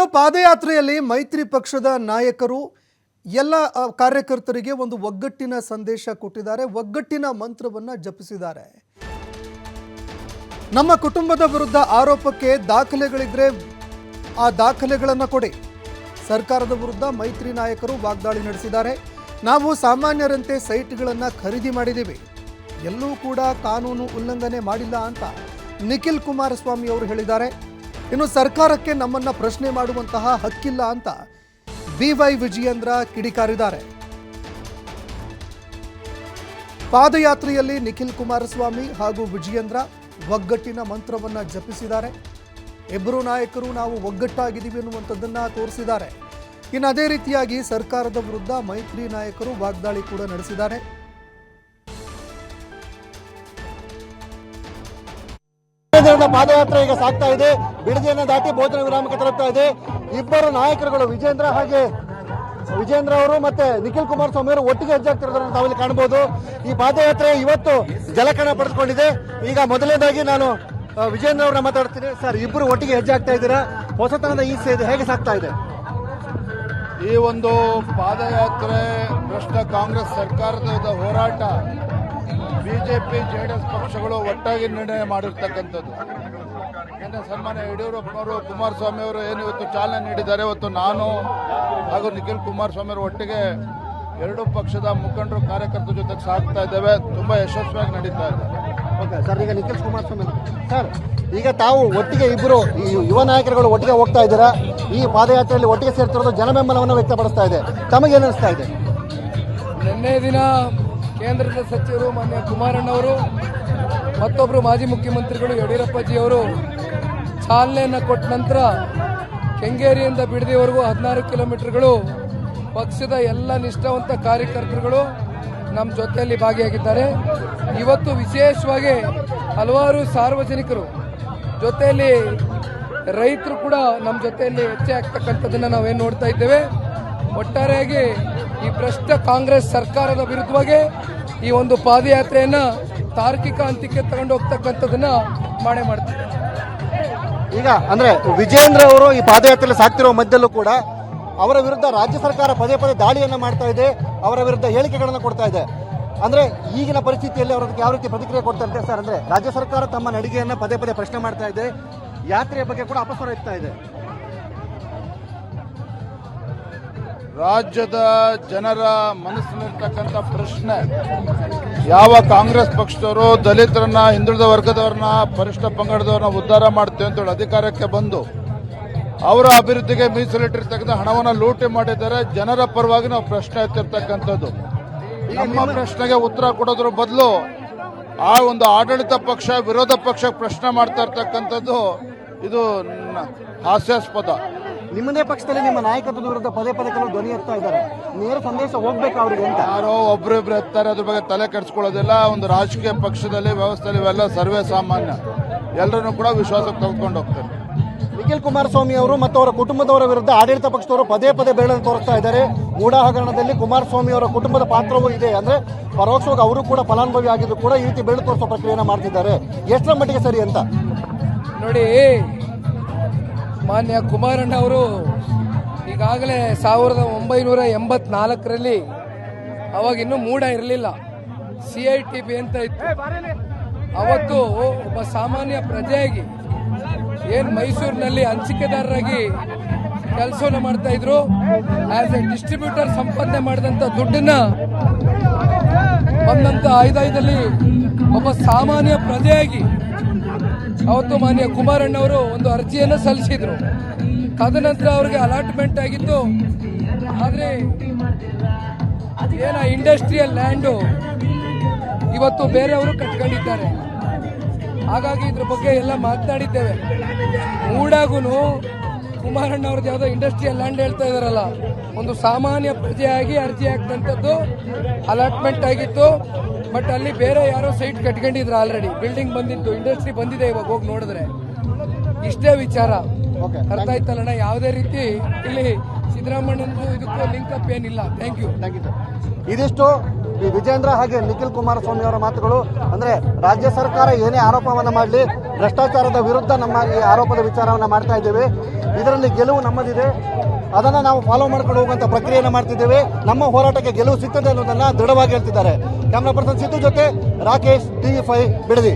ಇನ್ನು ಪಾದಯಾತ್ರೆಯಲ್ಲಿ ಮೈತ್ರಿ ಪಕ್ಷದ ನಾಯಕರು ಎಲ್ಲ ಕಾರ್ಯಕರ್ತರಿಗೆ ಒಂದು ಒಗ್ಗಟ್ಟಿನ ಸಂದೇಶ ಕೊಟ್ಟಿದ್ದಾರೆ. ಒಗ್ಗಟ್ಟಿನ ಮಂತ್ರವನ್ನ ಜಪಿಸಿದ್ದಾರೆ. ನಮ್ಮ ಕುಟುಂಬದ ವಿರುದ್ಧ ಆರೋಪಕ್ಕೆ ದಾಖಲೆಗಳಿದ್ರೆ ಆ ದಾಖಲೆಗಳನ್ನು ಕೊಡಿ. ಸರ್ಕಾರದ ವಿರುದ್ಧ ಮೈತ್ರಿ ನಾಯಕರು ವಾಗ್ದಾಳಿ ನಡೆಸಿದ್ದಾರೆ. ನಾವು ಸಾಮಾನ್ಯರಂತೆ ಸೈಟ್ಗಳನ್ನು ಖರೀದಿ ಮಾಡಿದ್ದೀವಿ. ಎಲ್ಲೂ ಕೂಡ ಕಾನೂನು ಉಲ್ಲಂಘನೆ ಮಾಡಿಲ್ಲ ಅಂತ ನಿಖಿಲ್ ಕುಮಾರಸ್ವಾಮಿ ಅವರು ಹೇಳಿದ್ದಾರೆ. ಇನ್ನು ಸರ್ಕಾರಕ್ಕೆ ನಮ್ಮನ್ನ ಪ್ರಶ್ನೆ ಮಾಡುವಂತಹ ಹಕ್ಕಿಲ್ಲ ಅಂತ ಬಿ ವೈ ವಿಜಯೇಂದ್ರ ಕಿಡಿಕಾರಿದ್ದಾರೆ. ಪಾದಯಾತ್ರೆಯಲ್ಲಿ ನಿಖಿಲ್ ಕುಮಾರಸ್ವಾಮಿ ಹಾಗೂ ವಿಜಯೇಂದ್ರ ಒಗ್ಗಟ್ಟಿನ ಮಂತ್ರವನ್ನ ಜಪಿಸಿದ್ದಾರೆ. ಇಬ್ಬರು ನಾಯಕರು ನಾವು ಒಗ್ಗಟ್ಟಾಗಿದ್ದೀವಿ ಅನ್ನುವಂಥದ್ದನ್ನ ತೋರಿಸಿದ್ದಾರೆ. ಇನ್ನು ಅದೇ ರೀತಿಯಾಗಿ ಸರ್ಕಾರದ ವಿರುದ್ಧ ಮೈತ್ರಿ ನಾಯಕರು ವಾಗ್ದಾಳಿ ಕೂಡ ನಡೆಸಿದ್ದಾರೆ. ದಿನದ ಪಾದಯಾತ್ರೆ ಈಗ ಸಾಗ್ತಾ ಇದೆ. ಬಿಡದಿಯನ್ನು ದಾಟಿ ಭೋಜನ ವಿರಾಮಕ್ಕೆ ತಲುಪ್ತಾ ಇದೆ. ಇಬ್ಬರು ನಾಯಕರುಗಳು ವಿಜೇಂದ್ರ ಹಾಗೆ ವಿಜೇಂದ್ರ ಅವರು ಮತ್ತೆ ನಿಖಿಲ್ ಕುಮಾರಸ್ವಾಮಿ ಅವರು ಒಟ್ಟಿಗೆ ಹೆಜ್ಜಾಗ್ತಿರೋದನ್ನು ತಾವಿಲ್ಲಿ ಕಾಣಬಹುದು. ಈ ಪಾದಯಾತ್ರೆ ಇವತ್ತು ಜಲಕಣ ಪಡೆದುಕೊಂಡಿದೆ. ಈಗ ಮೊದಲನೇದಾಗಿ ನಾನು ವಿಜೇಂದ್ರ ಅವರನ್ನ ಮಾತಾಡ್ತೀನಿ. ಸರ್ ಇಬ್ಬರು ಒಟ್ಟಿಗೆ ಹೆಜ್ಜೆ ಆಗ್ತಾ ಇದ್ದೀರಾ? ಹೊಸತನದ ಈ ಸೇದು ಹೇಗೆ ಸಾಗ್ತಾ ಇದೆ? ಈ ಒಂದು ಪಾದಯಾತ್ರೆ ಭ್ರಷ್ಟ ಕಾಂಗ್ರೆಸ್ ಸರ್ಕಾರದ ಹೋರಾಟ ಬಿಜೆಪಿ ಜೆಡಿಎಸ್ ಪಕ್ಷಗಳು ಒಟ್ಟಾಗಿ ನಿರ್ಣಯ ಮಾಡಿರ್ತಕ್ಕಂಥದ್ದು. ನಿನ್ನೆ ಸನ್ಮಾನ್ಯ ಯಡಿಯೂರಪ್ಪನವರು ಕುಮಾರಸ್ವಾಮಿ ಅವರು ಏನು ಇವತ್ತು ಚಾಲನೆ ನೀಡಿದ್ದಾರೆ ಇವತ್ತು ನಾನು ಹಾಗೂ ನಿಖಿಲ್ ಕುಮಾರಸ್ವಾಮಿ ಅವರು ಒಟ್ಟಿಗೆ ಎರಡು ಪಕ್ಷದ ಮುಖಂಡರು ಕಾರ್ಯಕರ್ತರ ಜೊತೆಗೆ ಸಾಗ್ತಾ ಇದ್ದೇವೆ. ತುಂಬಾ ಯಶಸ್ವಿಯಾಗಿ ನಡೀತಾ ಇದೆ. ಓಕೆ ಸರ್ ಈಗ ನಿಖಿಲ್ ಕುಮಾರಸ್ವಾಮಿ. ಸರ್ ಈಗ ತಾವು ಒಟ್ಟಿಗೆ ಇಬ್ಬರು ಈ ಯುವ ನಾಯಕರುಗಳು ಒಟ್ಟಿಗೆ ಹೋಗ್ತಾ ಇದ್ದೀರಾ? ಈ ಪಾದಯಾತ್ರೆಯಲ್ಲಿ ಒಟ್ಟಿಗೆ ಸೇರ್ತಿರೋದು ಜನಬೆಂಬಲವನ್ನು ವ್ಯಕ್ತಪಡಿಸ್ತಾ ಇದೆ. ತಮಗೇನಿಸ್ತಾ ಇದೆ? ನಿನ್ನೆ ದಿನ ಕೇಂದ್ರದ ಸಚಿವರು ಮಾನ್ಯ ಕುಮಾರಣ್ಣವರು ಮತ್ತೊಬ್ಬರು ಮಾಜಿ ಮುಖ್ಯಮಂತ್ರಿಗಳು ಯಡಿಯೂರಪ್ಪಜಿಯವರು ಚಾಲನೆಯನ್ನು ಕೊಟ್ಟ ನಂತರ ಕೆಂಗೇರಿಯಿಂದ ಬಿಡದಿವರೆಗೂ ಹದಿನಾರು ಕಿಲೋಮೀಟರ್ಗಳು ಪಕ್ಷದ ಎಲ್ಲ ನಿಷ್ಠಾವಂತ ಕಾರ್ಯಕರ್ತರುಗಳು ನಮ್ಮ ಜೊತೆಯಲ್ಲಿ ಭಾಗಿಯಾಗಿದ್ದಾರೆ. ಇವತ್ತು ವಿಶೇಷವಾಗಿ ಹಲವಾರು ಸಾರ್ವಜನಿಕರು ಜೊತೆಯಲ್ಲಿ ರೈತರು ಕೂಡ ನಮ್ಮ ಜೊತೆಯಲ್ಲಿ ಹೆಚ್ಚೆ ಆಗ್ತಕ್ಕಂಥದ್ದನ್ನು ನಾವೇನು ನೋಡ್ತಾ ಇದ್ದೇವೆ. ಒಟ್ಟಾರೆಯಾಗಿ ಈ ಭ್ರಷ್ಟ ಕಾಂಗ್ರೆಸ್ ಸರ್ಕಾರದ ವಿರುದ್ಧವಾಗಿ ಈ ಒಂದು ಪಾದಯಾತ್ರೆಯನ್ನ ತಾರ್ಕಿಕ ಅಂತ್ಯಕ್ಕೆ ತಗೊಂಡು ಹೋಗ್ತಕ್ಕಂಥದ್ದನ್ನ ಮಾಡೇ ಮಾಡ್ತೀವಿ ಈಗ ಅಂದ್ರೆ ವಿಜೇಂದ್ರ ಅವರು ಈ ಪಾದಯಾತ್ರೆಯಲ್ಲಿ ಸಾಕ್ತಿರೋ ಮಧ್ಯಲ್ಲೂ ಕೂಡ ಅವರ ವಿರುದ್ಧ ರಾಜ್ಯ ಸರ್ಕಾರ ಪದೇ ಪದೇ ದಾಳಿಯನ್ನ ಮಾಡ್ತಾ ಇದೆ, ಅವರ ವಿರುದ್ಧ ಹೇಳಿಕೆಗಳನ್ನು ಕೊಡ್ತಾ ಇದೆ. ಅಂದ್ರೆ ಈಗಿನ ಪರಿಸ್ಥಿತಿಯಲ್ಲಿ ಅವರ ಯಾವ ರೀತಿ ಪ್ರತಿಕ್ರಿಯೆ ಕೊಡ್ತಾರೆ ಸರ್ ಅಂದ್ರೆ ರಾಜ್ಯ ಸರ್ಕಾರ ತಮ್ಮ ನಡಿಗೆಯನ್ನ ಪದೇ ಪದೇ ಪ್ರಶ್ನೆ ಮಾಡ್ತಾ ಇದೆ, ಯಾತ್ರೆಯ ಬಗ್ಗೆ ಕೂಡ ಅಪಸ್ವರ ಇರ್ತಾ ಇದೆ. ರಾಜ್ಯದ ಜನರ ಮನಸ್ಸಿನಲ್ಲಿರ್ತಕ್ಕಂಥ ಪ್ರಶ್ನೆ ಯಾವ ಕಾಂಗ್ರೆಸ್ ಪಕ್ಷದವರು ದಲಿತರನ್ನ ಹಿಂದುಳಿದ ವರ್ಗದವ್ರನ್ನ ಪರಿಷ್ಠ ಪಂಗಡದವ್ರನ್ನ ಉದ್ಧಾರ ಮಾಡ್ತೇವೆ ಅಂತೇಳಿ ಅಧಿಕಾರಕ್ಕೆ ಬಂದು ಅವರ ಅಭಿವೃದ್ಧಿಗೆ ಮೀಸಲಿಟ್ಟಿರ್ತಕ್ಕಂಥ ಹಣವನ್ನು ಲೂಟಿ ಮಾಡಿದ್ದಾರೆ. ಜನರ ಪರವಾಗಿ ನಾವು ಪ್ರಶ್ನೆ ಎತ್ತಿರ್ತಕ್ಕಂಥದ್ದು. ನಮ್ಮ ಪ್ರಶ್ನೆಗೆ ಉತ್ತರ ಕೊಡೋದ್ರ ಬದಲು ಆ ಒಂದು ಆಡಳಿತ ಪಕ್ಷ ವಿರೋಧ ಪಕ್ಷ ಪ್ರಶ್ನೆ ಮಾಡ್ತಾ ಇರ್ತಕ್ಕಂಥದ್ದು ಇದು ಹಾಸ್ಯಾಸ್ಪದ. ನಿಮ್ಮದೇ ಪಕ್ಷದಲ್ಲಿ ನಿಮ್ಮ ನಾಯಕತ್ವದ ವಿರುದ್ಧ ಪದೇ ಪದೇ ಕೆಲವು ಧ್ವನಿ ಎತ್ತಾ ಇದ್ದಾರೆ. ನೇರ ಸಂದೇಶ ಹೋಗ್ಬೇಕು ಅವರಿಗೆ ಅಂತ. ಯಾರೋ ಒಬ್ರಿಬ್ರು ಎತ್ತಾರೆ ಅದ್ರ ಬಗ್ಗೆ ತಲೆ ಕೆಡಿಸ್ಕೊಳ್ಳೋದಿಲ್ಲ. ಒಂದು ರಾಜಕೀಯ ಪಕ್ಷದಲ್ಲಿ ವ್ಯವಸ್ಥೆಯಲ್ಲಿ ಇವೆಲ್ಲ ಸರ್ವೇ ಸಾಮಾನ್ಯ. ಎಲ್ಲರನ್ನು ಕೂಡ ವಿಶ್ವಾಸಕ್ಕೆ ತೆಗೆದುಕೊಂಡು ಹೋಗ್ತಾರೆ. ನಿಖಿಲ್ ಕುಮಾರಸ್ವಾಮಿ ಅವರು ಮತ್ತು ಅವರ ಕುಟುಂಬದವರ ವಿರುದ್ಧ ಆಡಳಿತ ಪಕ್ಷದವರು ಪದೇ ಪದೇ ಬೆರಳನ್ನು ತೋರಿಸ್ತಾ ಇದ್ದಾರೆ. ಮೂಢ ಹಗರಣದಲ್ಲಿ ಕುಮಾರಸ್ವಾಮಿ ಅವರ ಕುಟುಂಬದ ಪಾತ್ರವೂ ಇದೆ ಅಂದ್ರೆ ಪರೋಕ್ಷವಾಗಿ ಅವರು ಕೂಡ ಫಲಾನುಭವಿ ಆಗಿದ್ದು ಕೂಡ ಈ ರೀತಿ ಬೆಳೆದು ತೋರಿಸೋ ಪ್ರಕ್ರಿಯೆಯನ್ನು ಮಾಡ್ತಿದ್ದಾರೆ. ಎಷ್ಟರ ಮಟ್ಟಿಗೆ ಸರಿ ಅಂತ? ನೋಡಿ ಮಾನ್ಯ ಕುಮಾರಣ್ಣ ಅವರು ಈಗಾಗಲೇ ಸಾವಿರದ ಒಂಬೈನೂರ ಎಂಬತ್ನಾಲ್ಕರಲ್ಲಿ ಅವಾಗ ಇನ್ನೂ ಮೂಡ ಇರಲಿಲ್ಲ. ಸಿ ಐ ಟಿ ಬಿ ಅಂತ ಇತ್ತು. ಅವತ್ತು ಒಬ್ಬ ಸಾಮಾನ್ಯ ಪ್ರಜೆಯಾಗಿ ಏನು ಮೈಸೂರಿನಲ್ಲಿ ಹಂಚಿಕೆದಾರರಾಗಿ ಕೆಲಸವನ್ನು ಮಾಡ್ತಾ ಇದ್ರು. ಆಸ್ ಎ ಡಿಸ್ಟ್ರಿಬ್ಯೂಟರ್ ಸಂಪಾದನೆ ಮಾಡಿದಂಥ ದುಡ್ಡನ್ನ ಬಂದಂಥ ಆಯುಧದಲ್ಲಿ ಒಬ್ಬ ಸಾಮಾನ್ಯ ಪ್ರಜೆಯಾಗಿ ಅವತ್ತು ಮಾನ್ಯ ಕುಮಾರಣ್ಣವರು ಒಂದು ಅರ್ಜಿಯನ್ನು ಸಲ್ಲಿಸಿದ್ರು. ತದನಂತರ ಅವರಿಗೆ ಅಲಾಟ್ಮೆಂಟ್ ಆಗಿತ್ತು. ಆದರೆ ಏನ ಇಂಡಸ್ಟ್ರಿಯಲ್ ಲ್ಯಾಂಡು ಇವತ್ತು ಬೇರೆಯವರು ಕಟ್ಕೊಂಡಿದ್ದಾರೆ. ಹಾಗಾಗಿ ಇದ್ರ ಬಗ್ಗೆ ಎಲ್ಲ ಮಾತನಾಡಿದ್ದೇವೆ. ಮೂಡಾಗೂ ಕುಮಾರಣ್ಣ ಅವ್ರದ್ದು ಯಾವುದೋ ಇಂಡಸ್ಟ್ರಿಯಲ್ ಲ್ಯಾಂಡ್ ಹೇಳ್ತಾ ಇದಾರಲ್ಲ ಒಂದು ಸಾಮಾನ್ಯ ಪ್ರಜೆಯಾಗಿ ಅರ್ಜಿ ಹಾಕಿದಂಥದ್ದು ಅಲಾಟ್ಮೆಂಟ್ ಆಗಿತ್ತು. ಬಟ್ ಅಲ್ಲಿ ಬೇರೆ ಯಾರೋ ಸೈಟ್ ಕಟ್ಕೊಂಡಿದ್ರು ಆಲ್ರೆಡಿ ಬಿಲ್ಡಿಂಗ್ ಬಂದಿತ್ತು ಇಂಡಸ್ಟ್ರಿ ಬಂದಿದೆ ಇವಾಗ ಹೋಗಿ ನೋಡಿದ್ರೆ. ಇಷ್ಟೇ ವಿಚಾರ. ಅರ್ಥ ಆಯ್ತಲ್ಲಣ್ಣ ಯಾವುದೇ ರೀತಿ ಇಲ್ಲಿ ಸಿದ್ದರಾಮಣ್ಣಂದು ಇದಕ್ಕೂ ಲಿಂಕ್ ಅಪ್ ಏನಿಲ್ಲ. Thank you thank you sir ಇದಿಷ್ಟು ಈ ವಿಜೇಂದ್ರ ಹಾಗೆ ನಿಖಿಲ್ ಕುಮಾರಸ್ವಾಮಿ ಅವರ ಮಾತುಗಳು. ಅಂದ್ರೆ ರಾಜ್ಯ ಸರ್ಕಾರ ಏನೇ ಆರೋಪವನ್ನು ಮಾಡಲಿ ಭ್ರಷ್ಟಾಚಾರದ ವಿರುದ್ಧ ನಮ್ಮ ಈ ಆರೋಪದ ವಿಚಾರವನ್ನು ಮಾಡ್ತಾ ಇದ್ದೇವೆ. ಇದರಲ್ಲಿ ಗೆಲುವು ನಮ್ಮದಿದೆ. ಅದನ್ನು ನಾವು ಫಾಲೋ ಮಾಡ್ಕೊಂಡು ಹೋಗುವಂಥ ಪ್ರಕ್ರಿಯೆಯನ್ನು ಮಾಡ್ತಿದ್ದೇವೆ. ನಮ್ಮ ಹೋರಾಟಕ್ಕೆ ಗೆಲುವು ಸಿಗ್ತದೆ ಅನ್ನೋದನ್ನು ದೃಢವಾಗಿ ಹೇಳ್ತಿದ್ದಾರೆ. ಕ್ಯಾಮ್ರಾ ಪರ್ಸನ್ ಸಿದ್ದು ಜೊತೆ ರಾಕೇಶ್ ಟಿವಿ ಫೈವ್ ಬಿಡದಿ.